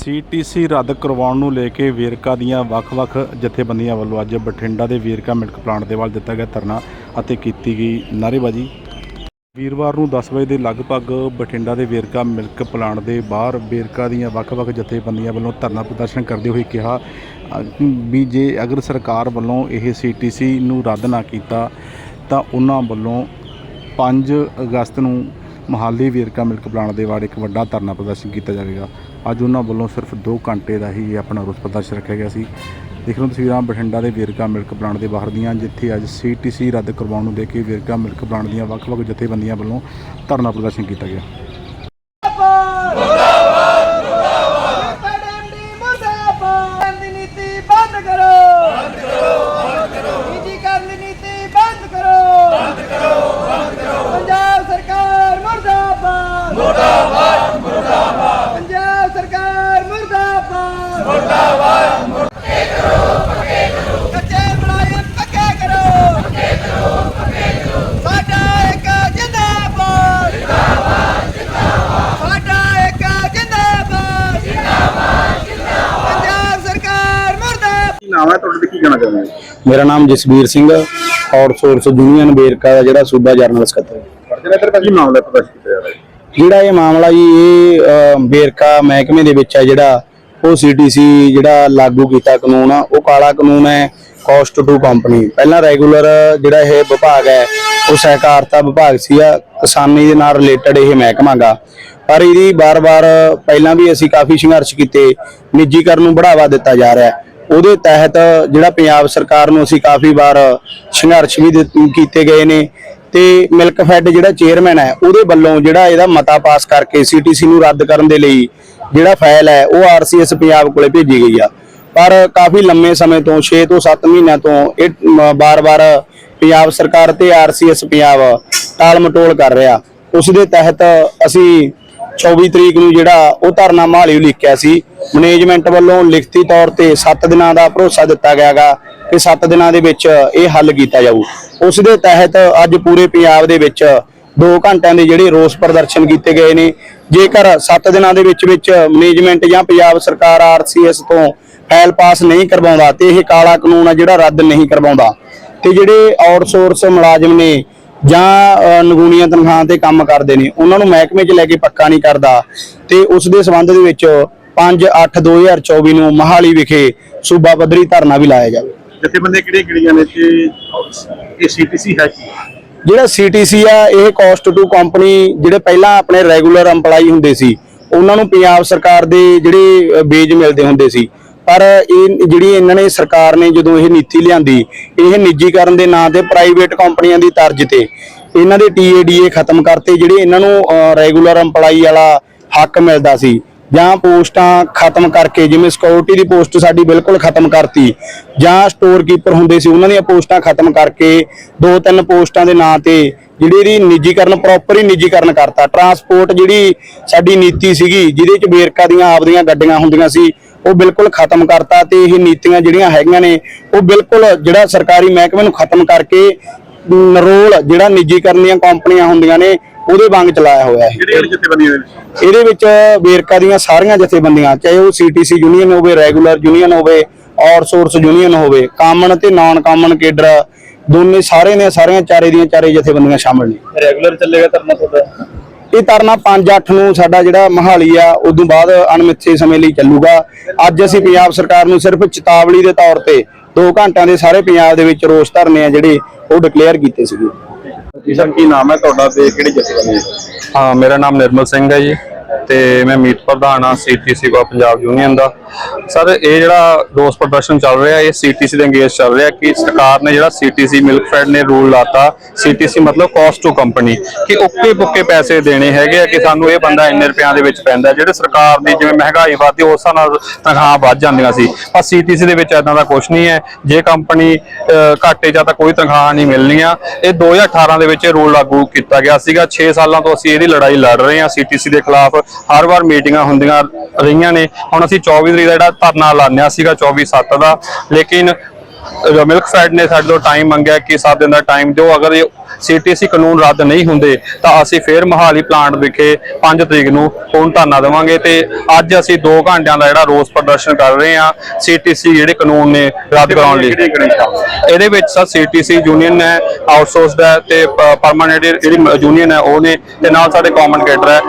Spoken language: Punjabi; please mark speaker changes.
Speaker 1: ਸੀਟੀਸੀ ਰੱਦ ਕਰਵਾਉਣ ਨੂੰ ਲੈ ਕੇ ਵੇਰਕਾ ਦੀਆਂ ਵੱਖ-ਵੱਖ ਜਥੇਬੰਦੀਆਂ ਵੱਲੋਂ ਅੱਜ ਬਠਿੰਡਾ ਦੇ ਵੇਰਕਾ ਮਿਲਕ ਪਲਾਂਟ ਦੇ ਵੱਲ ਦਿੱਤਾ ਗਿਆ ਧਰਨਾ ਅਤੇ ਕੀਤੀ ਗਈ ਨਾਅਰੇਬਾਜ਼ੀ। ਵੀਰਵਾਰ ਨੂੰ 10 ਵਜੇ ਦੇ ਲਗਭਗ ਬਠਿੰਡਾ ਦੇ ਵੇਰਕਾ ਮਿਲਕ ਪਲਾਂਟ ਦੇ ਬਾਹਰ ਵੇਰਕਾ ਦੀਆਂ ਵੱਖ-ਵੱਖ ਜਥੇਬੰਦੀਆਂ ਵੱਲੋਂ ਧਰਨਾ ਪ੍ਰਦਰਸ਼ਨ ਕਰਦੇ ਹੋਏ ਕਿਹਾ ਵੀ ਜੇ ਅਗਰ ਸਰਕਾਰ ਵੱਲੋਂ ਇਹ ਸੀਟੀਸੀ ਨੂੰ ਰੱਦ ਨਾ ਕੀਤਾ, ਤਾਂ ਉਹਨਾਂ ਵੱਲੋਂ 5 ਅਗਸਤ ਨੂੰ ਮਹਾਲੀ ਵੇਰਕਾ ਮਿਲਕ ਪਲਾਂਟ ਦੇ ਵਾੜ ਇੱਕ ਵੱਡਾ ਧਰਨਾ ਪ੍ਰਦਰਸ਼ਨ ਕੀਤਾ ਜਾਵੇਗਾ। ਅੱਜ ਉਹਨਾਂ ਵੱਲੋਂ ਸਿਰਫ 2 ਘੰਟੇ ਦਾ ਹੀ ਆਪਣਾ ਰੋਸ ਪ੍ਰਦਰਸ਼ਨ ਰੱਖਿਆ ਗਿਆ ਸੀ। ਦੇਖ ਲਓ ਤਸਵੀਰਾਂ ਬਠਿੰਡਾ ਦੇ ਵੇਰਕਾ ਮਿਲਕ ਪਲਾਂਟ ਦੇ ਬਾਹਰ ਦੀਆਂ, ਜਿੱਥੇ ਅੱਜ ਸੀਟੀਸੀ ਰੱਦ ਕਰਵਾਉਣ ਨੂੰ ਲੈ ਕੇ ਵੇਰਕਾ ਮਿਲਕ ਪਲਾਂਟ ਦੀਆਂ ਵੱਖ-ਵੱਖ ਜਥੇਬੰਦੀਆਂ ਵੱਲੋਂ ਧਰਨਾ ਪ੍ਰਦਰਸ਼ਨ ਕੀਤਾ ਗਿਆ
Speaker 2: ਨੀਤੀ ਬੰਦ ਕਰੋ ਬੰਦ ਕਰੋ ਬੰਦ ਕਰੋ ਨਿੱਜੀਕਰਨ ਨੀਤੀ ਬੰਦ ਕਰੋ ਬੰਦ ਕਰੋ ਬੰਦ ਕਰੋ ਪੰਜਾਬ ਸਰਕਾਰ ਮੁਰਦਾਬਾਦ ਮੁਰਦਾਬਾਦ ਮੁਰਦਾਬਾਦ ਪੰਜਾਬ ਸਰਕਾਰ ਮੁਰਦਾਬਾਦ ਪੱਕੇ ਕਰੋ ਪੱਕੇ ਕਰੋ ਕੱਚੇ ਮੁਲਾਜ਼ਮ ਪੱਕੇ ਕਰੋ ਪੱਕੇ ਕਰੋ ਪੱਕੇ ਕਰੋ ਸਾਡਾ ਇੱਕ ਜਿੰਦਾਬਾਦ ਜਿੰਦਾਬਾਦ ਜਿੰਦਾਬਾਦ ਸਾਡਾ ਇੱਕ ਜਿੰਦਾਬਾਦ ਪੰਜਾਬ ਸਰਕਾਰ ਮੁਰਦਾਬਾਦ
Speaker 1: ਕੀ ਨਾਮ ਹੈ? ਤੁਹਾਡਾ ਕੀ ਕਹਿਣਾ ਚਾਹੁੰਦੇ ਹੋ?
Speaker 3: ਮੇਰਾ ਨਾਮ ਜਸਵੀਰ ਸਿੰਘ ਆਊਟਸੋਰਸ ਯੂਨੀਅਨ ਵੇਰਕਾ ਦਾ ਜਿਹੜਾ ਸੂਬਾ ਜਰਨਲ ਸਕੱਤਰ।
Speaker 1: ਜਿਹੜਾ ਇੱਧਰ ਭਾਜੀ ਮਾਮਲਾ ਪ੍ਰਦਰਸ਼ਿਤ ਕੀਤਾ ਜਾ ਰਿਹਾ ਹੈ।
Speaker 3: ਜਿਹੜਾ ਇਹ ਮਾਮਲਾ ਜੀ ਇਹ ਵੇਰਕਾ ਮਹਿਕਮੇ ਦੇ ਵਿੱਚ ਹੈ ਜਿਹੜਾ ਉਹ ਸੀਟੀਸੀ ਜਿਹੜਾ ਲਾਗੂ ਕੀਤਾ ਕਾਨੂੰਨ ਆ, ਉਹ ਕਾਲਾ ਕਾਨੂੰਨ ਹੈ ਕੋਸਟ ਟੂ ਕੰਪਨੀ ਪਹਿਲਾਂ ਰੈਗੂਲਰ ਜਿਹੜਾ ਇਹ ਵਿਭਾਗ ਹੈ, ਉਹ ਸਹਿਕਾਰਤਾ ਵਿਭਾਗ ਸੀਗਾ, ਕਿਸਾਨੀ ਦੇ ਨਾਲ ਰਿਲੇਟਡ ਇਹ ਮਹਿਕਮਾ ਗਾ। ਪਰ ਇਹਦੀ ਬਾਰ-ਬਾਰ ਪਹਿਲਾਂ ਵੀ ਅਸੀਂ ਕਾਫੀ ਸੰਘਰਸ਼ ਕੀਤੇ, ਨਿੱਜੀਕਰਨ ਨੂੰ ਬੜਾਵਾ ਦਿੱਤਾ ਜਾ ਰਿਹਾ ਹੈ। ਉਹਦੇ ਤਹਿਤ ਜਿਹੜਾ ਪੰਜਾਬ ਸਰਕਾਰ ਨੂੰ ਅਸੀਂ ਕਾਫੀ ਵਾਰ ਸੰਘਰਸ਼ ਵੀ ਦਿੱਤ- ਕੀਤੇ ਗਏ ਨੇ ਤੇ ਮਿਲਕ ਫੈਡ ਜਿਹੜਾ ਚੇਅਰਮੈਨ ਹੈ, ਉਹਦੇ ਵੱਲੋਂ ਜਿਹੜਾ ਇਹਦਾ ਮਤਾ ਪਾਸ ਕਰਕੇ ਸੀਟੀਸੀ ਨੂੰ ਰੱਦ ਕਰਨ ਦੇ ਲਈ ਜਿਹੜਾ ਫਾਈਲ ਹੈ, ਉਹ ਆਰਸੀਐਸ ਪੰਜਾਬ ਕੋਲੇ ਭੇਜੀ ਗਈ ਆ। ਪਰ ਕਾਫੀ ਲੰਮੇ ਸਮੇਂ ਤੋਂ 6 ਤੋਂ 7 ਮਹੀਨਿਆਂ ਤੋਂ ਇਹ ਬਾਰ-ਬਾਰ ਪੰਜਾਬ ਸਰਕਾਰ ਤੇ ਆਰਸੀਐਸ ਪੰਜਾਬ ਟਾਲ ਮਟੋਲ ਕਰ ਰਿਹਾ। ਉਸ ਦੇ ਤਹਿਤ ਅਸੀਂ 24 ਤਰੀਕ ਨੂੰ ਜਿਹੜਾ ਉਹ ਧਰਨਾ ਮਾਲੀ ਲਿਖਿਆ ਸੀ। ਮੈਨੇਜਮੈਂਟ ਵੱਲੋਂ ਲਿਖਤੀ ਤੌਰ ਤੇ 7 ਦਿਨਾਂ ਦਾ ਭਰੋਸਾ ਦਿੱਤਾ ਗਿਆਗਾ ਕਿ 7 ਦਿਨਾਂ ਦੇ ਵਿੱਚ ਇਹ ਹੱਲ ਕੀਤਾ ਜਾਊ। ਉਸ ਦੇ ਤਹਿਤ ਅੱਜ ਪੂਰੇ ਪੰਜਾਬ ਦੇ ਵਿੱਚ 2 ਘੰਟਿਆਂ ਦੇ ਜਿਹੜੇ ਰੋਸ ਪ੍ਰਦਰਸ਼ਨ ਕੀਤੇ ਗਏ ਨੇ। ਜੇਕਰ 7 ਦਿਨਾਂ ਦੇ ਵਿੱਚ ਵਿੱਚ ਮੈਨੇਜਮੈਂਟ ਜਾਂ ਪੰਜਾਬ ਸਰਕਾਰ ਆਰਸੀਐਸ ਤੋਂ ਫਾਈਲ ਪਾਸ ਨਹੀਂ ਕਰਵਾਉਂਦਾ, ਤੇ ਇਹ ਕਾਲਾ ਕਾਨੂੰਨ ਆ ਜਿਹੜਾ ਰੱਦ ਨਹੀਂ ਕਰਵਾਉਂਦਾ। ਤੇ ਜਿਹੜੇ ਆਊਟਸੋਰਸ ਮੁਲਾਜ਼ਮ ਨੇ ਜਾਂ ਨਗੂਣੀਆਂ ਤਨਖਾਹਾਂ ਤੇ ਕੰਮ ਕਰਦੇ ਨੇ, ਉਹਨਾਂ ਨੂੰ ਮਹਿਕਮੇ 'ਚ ਲੈ ਕੇ ਪੱਕਾ ਨਹੀਂ ਕਰਦਾ। ਤੇ ਉਸ ਦੇ ਸੰਬੰਧ ਦੇ ਵਿੱਚ 5/8/2024 ਨੂੰ ਮਹਾਲੀ ਵਿਖੇ ਸੂਬਾ ਪੱਧਰੀ ਧਰਨਾ ਵੀ ਲਾਇਆ ਜਾਵੇ।
Speaker 1: ਜਥੇਬੰਦੀਆਂ ਕਿਹੜੀਆਂ ਕਿਹੜੀਆਂ ਨੇ ਤੇ ਇਹ ਸੀਟੀਸੀ ਹੈ ਕੀ?
Speaker 3: ਜਿਹੜਾ ਸੀਟੀਸੀ ਆ ਇਹ ਕਾਸਟ ਟੂ ਕੰਪਨੀ ਜਿਹੜੇ ਪਹਿਲਾਂ ਆਪਣੇ ਰੈਗੂਲਰ EMPLOYE ਹੁੰਦੇ ਸੀ ਉਹਨਾਂ ਨੂੰ ਪੰਜਾਬ ਸਰਕਾਰ ਦੇ ਜਿਹੜੇ ਅ, ਮਿਲਦੇ ਹੁੰਦੇ ਸੀ। ਪਰ ਇਹ ਜਿਹੜੀ ਇਹਨਾਂ ਨੇ ਸਰਕਾਰ ਨੇ ਜਦੋਂ ਇਹ ਨੀਤੀ ਲਿਆਂਦੀ ਇਹ ਨਿੱਜੀਕਰਨ ਦੇ ਨਾਂ ਤੇ ਪ੍ਰਾਈਵੇਟ ਕੰਪਨੀਆਂ ਦੀ ਤਰਜ਼ ਤੇ ਇਹਨਾਂ ਦੇ ਟੀਏਡੀਏ ਖਤਮ ਕਰਤੇ ਜਿਹੜੇ ਇਹਨਾਂ ਨੂੰ ਰੈਗੂਲਰ EMPLOYE ਵਾਲਾ ਹੱਕ ਮਿਲਦਾ ਸੀ। ਜਾਂ ਪੋਸਟਾਂ ਖਤਮ ਕਰਕੇ, ਜਿਵੇਂ ਸਿਕਿਉਰਿਟੀ ਦੀ ਪੋਸਟ ਸਾਡੀ ਬਿਲਕੁਲ ਖਤਮ ਕਰਤੀ, ਜਾਂ ਸਟੋਰ ਕੀਪਰ ਹੁੰਦੇ ਸੀ, ਉਹਨਾਂ ਦੀਆਂ ਪੋਸਟਾਂ ਖਤਮ ਕਰਕੇ, ਦੋ ਤਿੰਨ ਪੋਸਟਾਂ ਦੇ ਨਾਂ ਤੇ ਜਿਹੜੀ ਇਹਦੀ ਨਿੱਜੀਕਰਨ ਪ੍ਰੋਪਰ ਹੀ ਨਿੱਜੀਕਰਨ ਕਰਤਾ। ਟਰਾਂਸਪੋਰਟ ਜਿਹੜੀ ਸਾਡੀ ਨੀਤੀ ਸੀਗੀ, ਜਿਹਦੇ ਚ ਵੇਰਕਾ ਦੀਆਂ ਆਪਦੀਆਂ ਗੱਡੀਆਂ ਹੁੰਦੀਆਂ ਸੀ, ਉਹ ਬਿਲਕੁਲ ਖਤਮ ਕਰਤਾ ਤੇ ਇਹ ਨੀਤੀਆਂ ਜਿਹੜੀਆਂ ਹੈਗੀਆਂ ਨੇ, ਉਹ ਬਿਲਕੁਲ ਜਿਹੜਾ ਸਰਕਾਰੀ ਮਹਿਕਮੇ ਨੂੰ ਖਤਮ ਕਰਕੇ ਰੋਲ ਜਿਹੜਾ ਨਿੱਜੀਕਰਨ ਦੀਆਂ ਕੰਪਨੀਆਂ ਹੁੰਦੀਆਂ ਨੇ ਉਹਦੇ ਵਾਂਗ ਚਲਾਇਆ ਹੋਇਆ ਹੈ
Speaker 1: ਕਿਹੜੀਆਂ ਜਥੇਬੰਦੀਆਂ ਦੇ ਵਿੱਚ
Speaker 3: ਇਹਦੇ ਵਿੱਚ ਵੇਰਕਾ ਦੀਆਂ ਸਾਰੀਆਂ ਜਥੇਬੰਦੀਆਂ ਚਾਹੇ ਉਹ ਸੀਟੀਸੀ ਯੂਨੀਅਨ ਹੋਵੇ ਰੈਗੂਲਰ ਯੂਨੀਅਨ ਹੋਵੇ ਆਊਟਸੋਰਸ ਯੂਨੀਅਨ ਹੋਵੇ ਕਾਮਨ ਤੇ ਨਾਨ ਕਾਮਨ ਕੇਡਰ ਦੋਨੇ ਸਾਰੇ ਨੇ ਸਾਰੀਆਂ ਚਾਰੇ ਦੀਆਂ ਚਾਰੇ ਜਥੇਬੰਦੀਆਂ ਸ਼ਾਮਲ ਨੇ।
Speaker 1: ਰੈਗੂਲਰ ਚੱਲੇਗਾ ਧਰਨਾ ਤੁਹਾਡਾ?
Speaker 3: ਇਹ ਧਰਨਾ 5-8 ਨੂੰ ਸਾਡਾ ਜਿਹੜਾ ਮਹਾਲੀ ਆ ਉਦੋਂ ਬਾਅਦ ਅਣਮਿੱਥੇ ਸਮੇਂ ਲਈ ਚੱਲੂਗਾ। ਅੱਜ ਅਸੀਂ ਪੰਜਾਬ ਸਰਕਾਰ ਨੂੰ ਸਿਰਫ ਚੇਤਾਵਨੀ ਦੇ ਤੌਰ ਤੇ 2 ਘੰਟਿਆਂ ਦੇ ਸਾਰੇ ਪੰਜਾਬ ਦੇ ਵਿੱਚ ਰੋਸ ਧਰਨੇ ਆ ਜਿਹੜੇ ਉਹ ਡਿਕਲੇਅਰ ਕੀਤੇ ਸੀਗੇ।
Speaker 1: ਜੀ ਸਰ, ਕੀ ਨਾਮ ਹੈ ਤੁਹਾਡਾ ਤੇ ਕਿਹੜੀ ਜਥੇਬੰਦੀ ਹੈ?
Speaker 4: ਹਾਂ, ਮੇਰਾ ਨਾਮ ਨਿਰਮਲ ਸਿੰਘ ਹੈ ਜੀ। ਤੇ ਮੈਂ ਮੀਤ ਪ੍ਰਧਾਨ ਆ ਸੀਟੀਸੀ ਕੋ ਪੰਜਾਬ ਯੂਨੀਅਨ ਦਾ। ਸਰ ਇਹ ਜਿਹੜਾ ਰੋਸ ਪ੍ਰਦਰਸ਼ਨ ਚੱਲ ਰਿਹਾ ਇਹ ਸੀਟੀਸੀ ਦੇ ਅੰਗੇਜ ਚੱਲ ਰਿਹਾ ਕਿ ਸਰਕਾਰ ਨੇ ਜਿਹੜਾ ਸੀਟੀਸੀ ਮਿਲਕ ਫੈਡ ਨੇ ਰੂਲ ਲਾਤਾ ਸੀਟੀਸੀ ਮਤਲਬ ਕਾਸਟ ਟੂ ਕੰਪਨੀ ਕਿ ਓਕੇ ਬੁੱਕੇ ਪੈਸੇ ਦੇਣੇ ਹੈਗੇ ਆ ਕਿ ਸਾਨੂੰ ਇਹ ਬੰਦਾ ਇੰਨੇ ਰੁਪਿਆਂ ਦੇ ਵਿੱਚ ਪੈਂਦਾ। ਜਿਹੜੇ ਸਰਕਾਰ ਦੀ ਜਿਵੇਂ ਮਹਿੰਗਾਈ ਵਧਦੀ ਉਸ ਹਿਸਾਬ ਨਾਲ ਤਨਖਾਹ ਵੱਧ ਜਾਂਦੀਆਂ ਸੀ। ਪਰ ਸੀਟੀਸੀ ਦੇ ਵਿੱਚ ਇਦਾਂ ਦਾ ਕੁਝ ਨਹੀਂ ਹੈ। ਜੇ ਕੰਪਨੀ ਅਹ, ਘਾਟੇ ਜਾਂ ਤਾਂ ਕੋਈ ਤਨਖਾਹ ਨਹੀਂ ਮਿਲਣੀਆਂ ਇਹ 2018 ਦੇ ਵਿੱਚ ਇਹ ਰੂਲ ਲਾਗੂ ਕੀਤਾ ਗਿਆ ਸੀਗਾ। 6 ਸਾਲਾਂ ਤੋਂ ਅਸੀਂ ਇਹਦੀ ਲੜਾਈ ਲੜ ਰਹੇ ਹਾਂ। ਸੀਟੀਸੀ ਦੇ ਖਿਲਾਫ ਹਰ ਵਾਰ ਮੀਟਿੰਗਾਂ ਹੁੰਦੀਆਂ ਰਹੀਆਂ ਨੇ। ਹੁਣ ਅਸੀਂ 24 ਤਰੀਕ ਦਾ ਜਿਹੜਾ ਧਰਨਾ ਲਾਣਿਆ ਸੀਗਾ 24 7 ਦਾ। ਲੇਕਿਨ ਮਿਲਕ ਫੈਡ ਨੇ ਸਾਡੇ ਤੋਂ ਟਾਈਮ ਮੰਗਿਆ ਕਿ 7 ਦਿਨ ਦਾ ਟਾਈਮ ਦਿਓ। ਅਗਰ ਇਹ ਸੀਟੀਸੀ ਕਾਨੂੰਨ ਰੱਦ ਨਹੀਂ ਹੁੰਦੇ ਤਾਂ ਅਸੀਂ ਫੇਰ ਮਹਾਲੀ ਪਲਾਂਟ ਵਿਖੇ 5 ਤਰੀਕ ਨੂੰ ਹੁਣ ਧਰਨਾ ਦੇਵਾਂਗੇ ਤੇ ਅੱਜ ਅਸੀਂ 2 ਘੰਟਿਆਂ ਦਾ ਜਿਹੜਾ ਰੋਸ ਪ੍ਰਦਰਸ਼ਨ ਕਰ ਰਹੇ ਹਾਂ ਸੀਟੀਸੀ ਜਿਹੜੇ ਕਾਨੂੰਨ ਨੇ ਰੱਦ ਕਰਾਉਣ ਲਈ। ਇਹਦੇ ਵਿੱਚ ਸਰ ਸੀਟੀਸੀ ਯੂਨੀਅਨ ਹੈ ਆਊਟਸੋਰਸਡ ਹੈ ਤੇ ਪਰਮਾਨੈਂਟ ਜਿਹੜੀ ਯੂਨੀਅਨ ਹੈ ਉਹ ਨੇ ਤੇ ਨਾਲ ਸਾਡੇ ਕਾਮਨ ਕੇਡਰ ਹੈ।